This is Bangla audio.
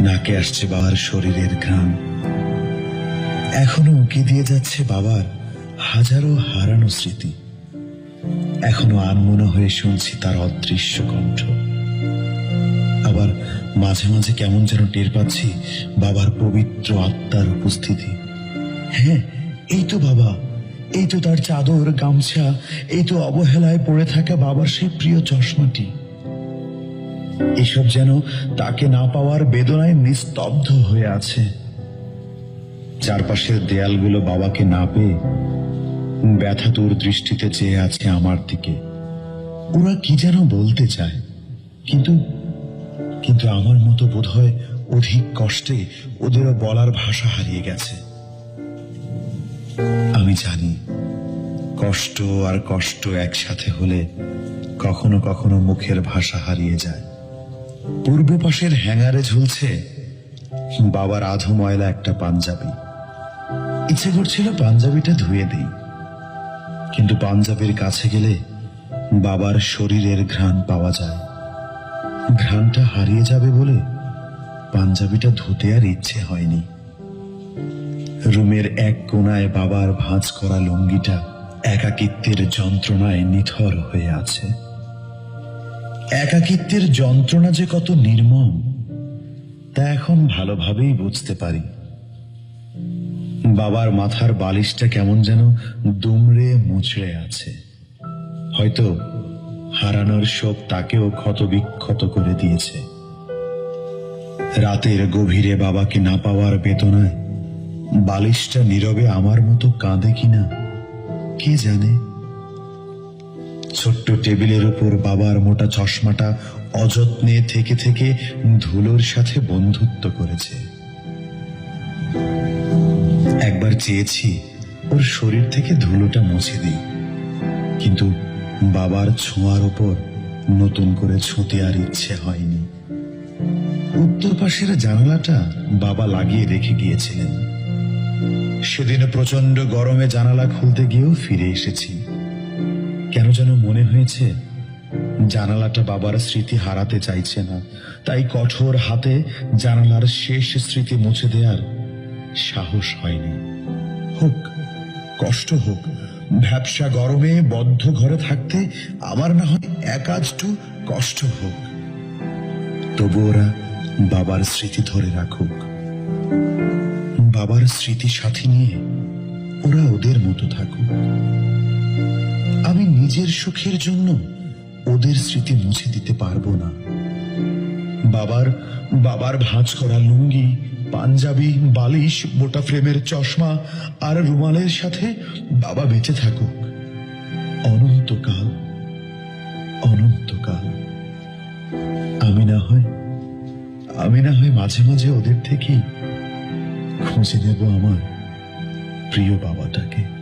নাকে আসছে বাবার শরীরের ঘ্রাণ। এখনও উকি দিয়ে যাচ্ছে বাবার হাজারো হারানো স্মৃতি। এখনও আনমনা হয়ে শুনছি তার অদৃশ্য কণ্ঠ। আবার মাঝে মাঝে কেমন যেন টের পাচ্ছি বাবার পবিত্র আত্মার উপস্থিতি। হ্যাঁ এই তো বাবা, এই তো তার চাদর, গামছা, এই তো অবহেলায় পড়ে থাকা বাবার সেই প্রিয় চশমাটি। এসব যেন তাকে না পাওয়ার বেদনায় নিস্তব্ধ হয়ে আছে। চারপাশের দেয়ালগুলো বাবাকে না পেয়ে ব্যথাতুর দৃষ্টিতে চেয়ে আছে আমার দিকে। ওরা কি যেন বলতে চায়, কিন্তু কিন্তু আমার মতো বোধহয় অধিক কষ্টে ওদেরও বলার ভাষা হারিয়ে গেছে। আমি জানি, কষ্ট আর কষ্ট একসাথে হলে কখনো কখনো মুখের ভাষা হারিয়ে যায়। পূর্ব পাশের হ্যাঙ্গারে ঝুলছে বাবার আধো ময়লা একটা পাঞ্জাবি। ইচ্ছে করছিল পাঞ্জাবিটা ধুয়ে দিই। কিন্তু পাঞ্জাবির কাছে গেলে বাবার শরীরের ঘ্রাণ পাওয়া যায়। ঘ্রাণটা হারিয়ে যাবে বলে পাঞ্জাবিটা ধুতে আর ইচ্ছে হয়নি। রুমের এক কোনায় বাবার ভাঁজ করা লুঙ্গিটা একাকিত্বের যন্ত্রণায় নিথর হয়ে আছে। একাকিত্বের যন্ত্রণা যে কত নির্মম, তা এখন ভালোভাবেই বুঝতে পারি। বাবার মাথার বালিশটা কেমন যেন দুমড়ে মুচড়ে আছে। হয়তো হারানোর শোক তাকেও ক্ষতবিক্ষত করে দিয়েছে। রাতের গভীরে বাবাকে না পাওয়ার বেদনায় বালিশটা নীরবে আমার মতো কাঁদে কিনা, কে জানে? ছোট্ট টেবিলের উপর বাবার মোটা চশমাটা অযত্নে থেকে থেকে ধুলোর সাথে বন্ধুত্ব করেছে। একবার চেয়েছি ওর শরীর থেকে ধুলোটা মুছে দিই, কিন্তু বাবার ছোঁয়ার ওপর নতুন করে ছুঁতে আর ইচ্ছে হয়নি। উত্তর পাশের জানালাটা বাবা লাগিয়ে রেখে গিয়েছিলেন। সেদিন প্রচণ্ড গরমে জানালা খুলতে গিয়েও ফিরে এসেছি। কেন যেন মনে হয়েছে, জানালাটা বাবার স্মৃতি হারাতে চাইছে না। তাই কঠোর হাতে জানালার শেষ স্মৃতি মুছে দেওয়ার সাহস হয়নি। হোক, কষ্ট হোক, ভ্যাবসা গরমে বদ্ধ ঘরে থাকতে আমার না হয় এক আধটু কষ্ট হোক। তবু ওরা বাবার স্মৃতি ধরে রাখুক। বাবার স্মৃতি সাথে নিয়ে ওরা ওদের মতো থাকুক। আমি নিজের সুখের জন্য ওদের স্মৃতি মুছে দিতে পারব না। বাবার বাবার ভাঁজ করা লুঙ্গি, পাঞ্জাবি, বালিশ, মোটা ফ্রেমের চশমা আর রুমালের সাথে বাবা বেঁচে থাকুক। অনন্তকাল অনন্তকাল। আমি না হয়, আমি না হয় মাঝে মাঝে ওদের থেকেই খুঁজে নেব আমার প্রিয় বাবাটাকে।